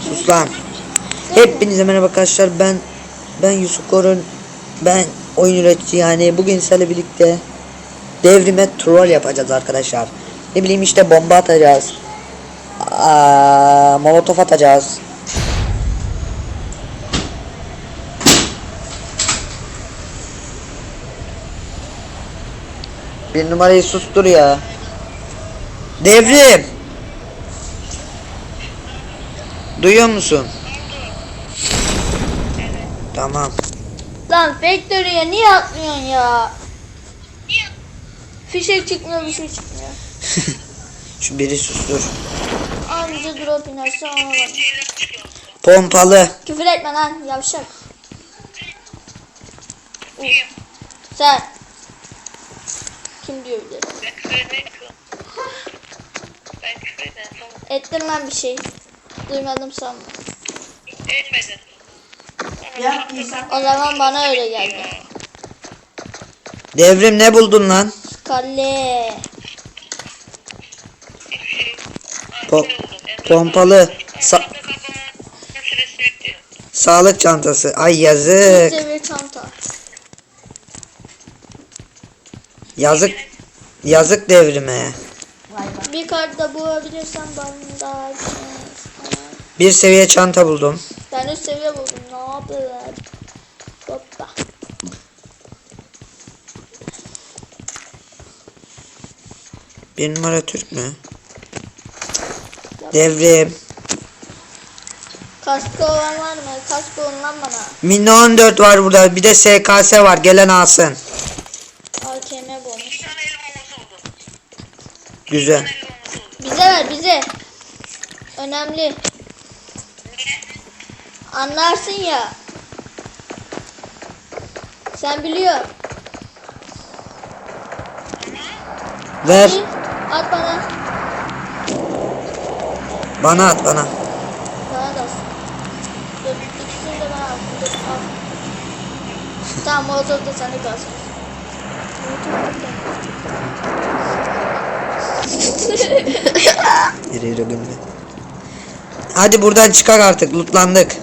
Sus lan. Hepinize merhaba arkadaşlar. Ben ben Yusuf Korun. Ben oyun üretici yani bugün sizlerle birlikte devrime troll yapacağız arkadaşlar. Ne bileyim işte bomba atacağız. Aa, molotof atacağız. Bir numarayı sustur ya. Devrim. Duyuyor musun? Tamam. Lan Factory'e niye atlıyorsun ya? Fişek çıkmıyor bir şey çıkmıyor. Şu biri sustur. Anca drop inerse ona bak. Pompalı. Küfür etme lan yavşak. Sen. Kim de? Ben küfür. Ben küfür lan bir şey. Duymadım sanma. Etmedin. O zaman bana öyle geldi. Devrim ne buldun lan? Şey. Po- pompalı. Sa- sağlık çantası. Ay yazık. seviye çanta. Yazık. Yazık devrime. Bir kart da bulabilirsen bandaj. Bir seviye çanta buldum. Ben üst seviye buldum. Ne yapayım? Hoppa. Bir numara Türk mü? Devrim. Kaskı olan var mı? Kaskı olan bana. Mini 14 var burada. Bir de SKS var. Gelen alsın. AKM bulmuş. Bir tane el bombası oldu. Güzel. Bize ver bize. Önemli. Anlarsın ya. Sen biliyor. Ver. At bana. Bana at bana. Bana da. at. Dur ikisini de bana at. Dur al. tamam molotov da sende kalsın. Yürü yürü gülme. Hadi buradan çıkar artık. Lootlandık.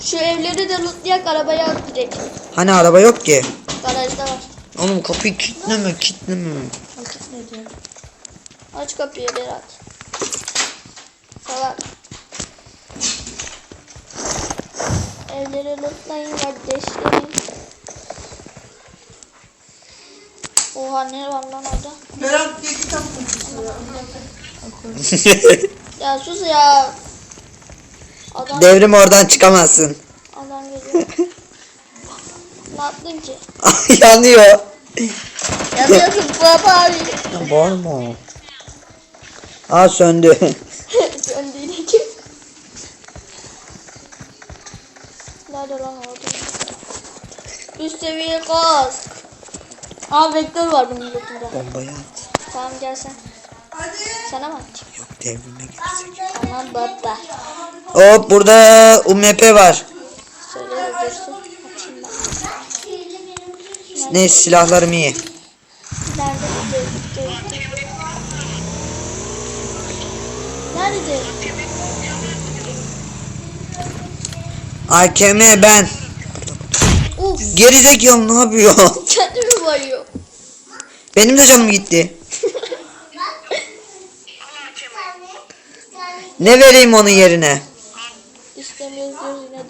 Şu evleri de lootlayak arabaya at direkt. Hani araba yok ki. Garajda var. Oğlum kapıyı kilitleme kilitleme. Aç kapıyı Berat. Salak. Evleri lootlayın kardeşlerim. Oha ne var lan orada? Berat diye kitap. Ya sus ya. Adam, Devrim oradan çıkamazsın. adam geliyor. ne yaptın ki? Yanıyor. Yanıyorsun baba abi. Ya bağırma. Aa söndü. Söndüğüne ki. Nerede lan orada? Üst seviye kask. Aa vektör var bunun götünde. Bombayı at. Tamam gel sen. Sana mı atayım? Yok devrime girecek. Tamam baba. Hop burada UMP var. Söyle de dursun. Atayım ben. Ne silahlarım iyi. Nerede? Dur, dur, dur. Nerede? AKM ben. Uf. Gerizekalı ne yapıyor? Kendimi bayıyor. Benim de canım gitti. Ne vereyim onun yerine? İstemiyoruz yine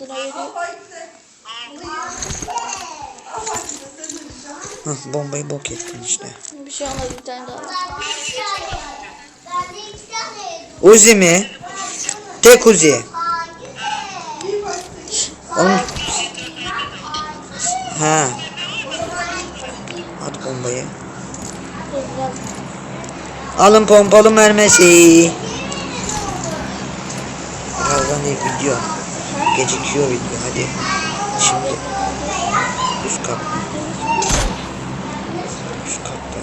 bombayı bok ettin işte. Bir şey olmaz bir tane daha. Uzi mi? Tek Uzi. Alın pompalı mermisi. Birazdan video. Gecikiyor video hadi. Şimdi üst kat. Üst katta.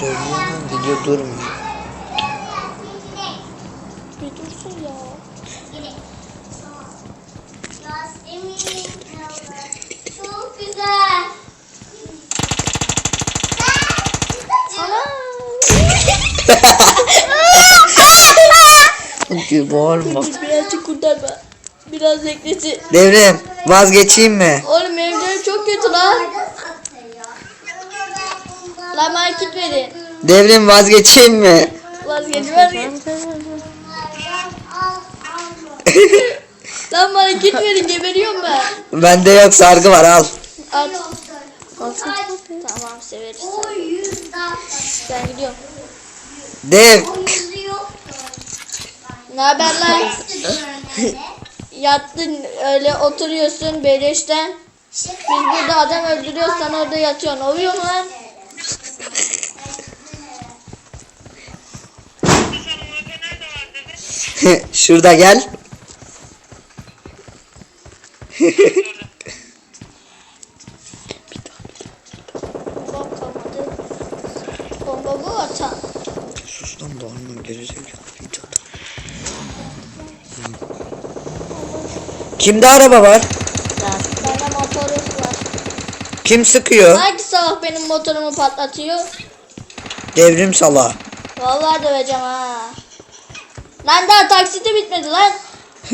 Söylüyorum video durmuyor. Bir dursun ya. Çok güzel. Bağırma. Birazcık kurtarma. Biraz beklesin. Devrim vazgeçeyim mi? Oğlum evlerim çok kötü lan. Lan market verin. Devrim vazgeçeyim mi? Vazgeç vazgeç. Lan market verin geberiyorum ben. Bende yok sargı var al. At. Tamam severiz. Ben gidiyorum. Dev. Ne haber lan? Yattın öyle oturuyorsun beleşten. Biz burada adam öldürüyoruz sen orada yatıyorsun. Oluyor mu lan? Şurada gel. Bomba kalmadı. Bomba bu atan. Sus lan bağırma gerizekalı. Kimde araba var? Bende motoru var. Kim sıkıyor? Hangi sabah benim motorumu patlatıyor? Devrim sala. Vallahi döveceğim ha. Lan daha taksiti bitmedi lan.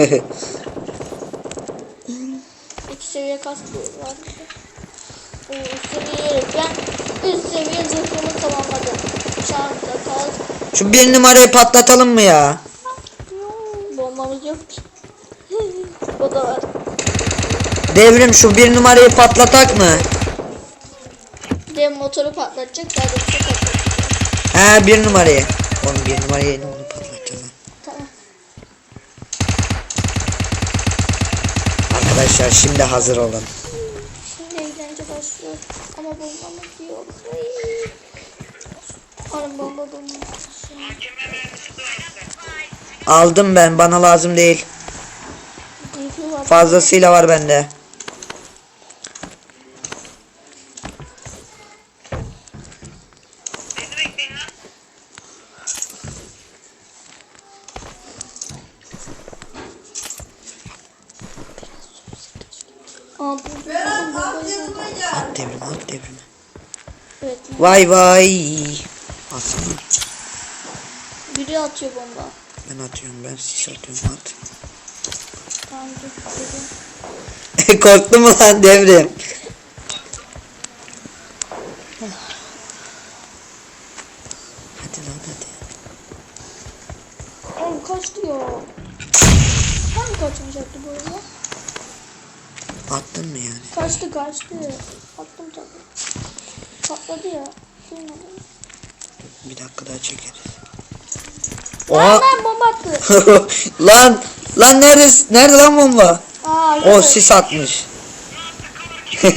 İki seviye kask var. Oo, üst seviye ben üst seviye zırhımı tamamladım. Çanta kask. Şu bir numarayı patlatalım mı ya? Yok ki. o da var. Devrim şu bir numarayı patlatak mı? De motoru patlatacak. Daha da bir patlatacak. He bir numarayı. Oğlum bir numarayı ne onu patlatacağım. Tamam. Arkadaşlar şimdi hazır olun. Şimdi eğlence başlıyor. Ama bombamız yok. Oğlum bomba bomba. De var. Aldım ben bana lazım değil. Fazlasıyla var bende. At devrim at devrim. Evet. Vay vay. Biri atıyor bomba. Ben atıyorum ben sis atıyorum at. Tamam dur. dedim. Korktun mu lan devrim? Hadi lan hadi. Oğlum kaçtı ya. Tam kaçmayacaktı bu arada. Attın mı yani? Kaçtı kaçtı. Attım tabii. Patladı ya. Bir dakika daha çekeriz. Lan Oha. lan bomba attı. lan lan nerede nerede lan bomba? Aa, O sis atmış.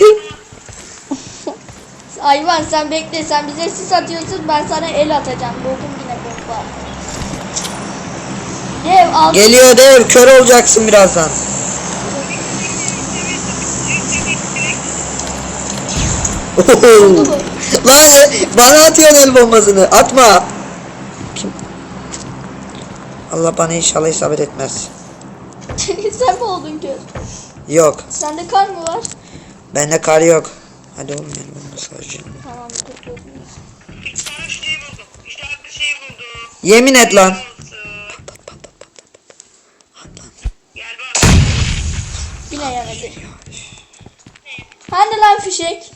Ayvan sen bekle sen bize sis atıyorsun ben sana el atacağım. Buldum yine bomba. Dev al. Geliyor dev kör olacaksın birazdan. Lan bana atıyorsun el bombasını. Atma. Allah bana inşallah isabet etmez. sen mi oldun ki? Yok. Sende kar mı var? Bende kar yok. Hadi oğlum bombası harcayalım. Tamam dur dur. Şeyi buldum. İşaretli şeyi buldum. Yemin et lan. Yine yemedi. Hani lan fişek?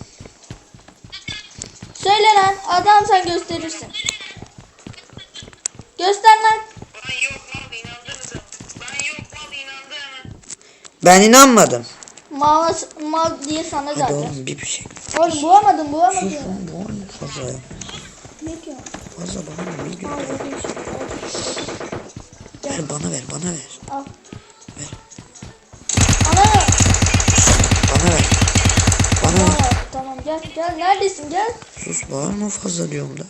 Söyle lan adam sen gösterirsin. Göster lan. Ben inanmadım. Mal, mal diye sana Hadi zaten. oğlum bir bir şey. Oğlum bulamadım bulamadım. Oğlum bu var mı fazla ya? Ne diyorsun? Fazla bana bakayım şunu. Ver bana ver bana ver. Al. Ver. Ana. Bana ver. Bana ver. Aa, tamam gel gel neredesin gel. Sus bağırma fazla diyorum da.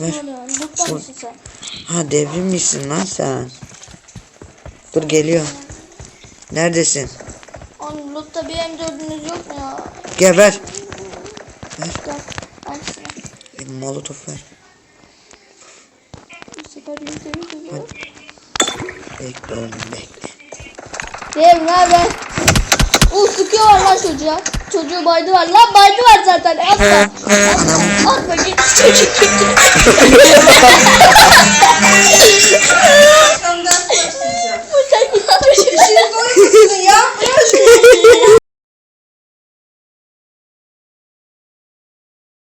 Ne Ver. Sor. misin sen? Ha devrim misin lan sen? Dur geliyor. Neredesin? Oğlum lootta bir M4'ünüz yok mu ya? Geber. Gel. Al şunu. Bir molotof ver. Bu sefer yüzde yüz oluyor. Bekle oğlum bekle. Dev ne haber? Uh sıkıyorlar lan çocuğa. Çocuğu baydı var. Lan baydı var zaten. Atma. Atma. Atma git. Çekil çekil. 洗的多一些水呀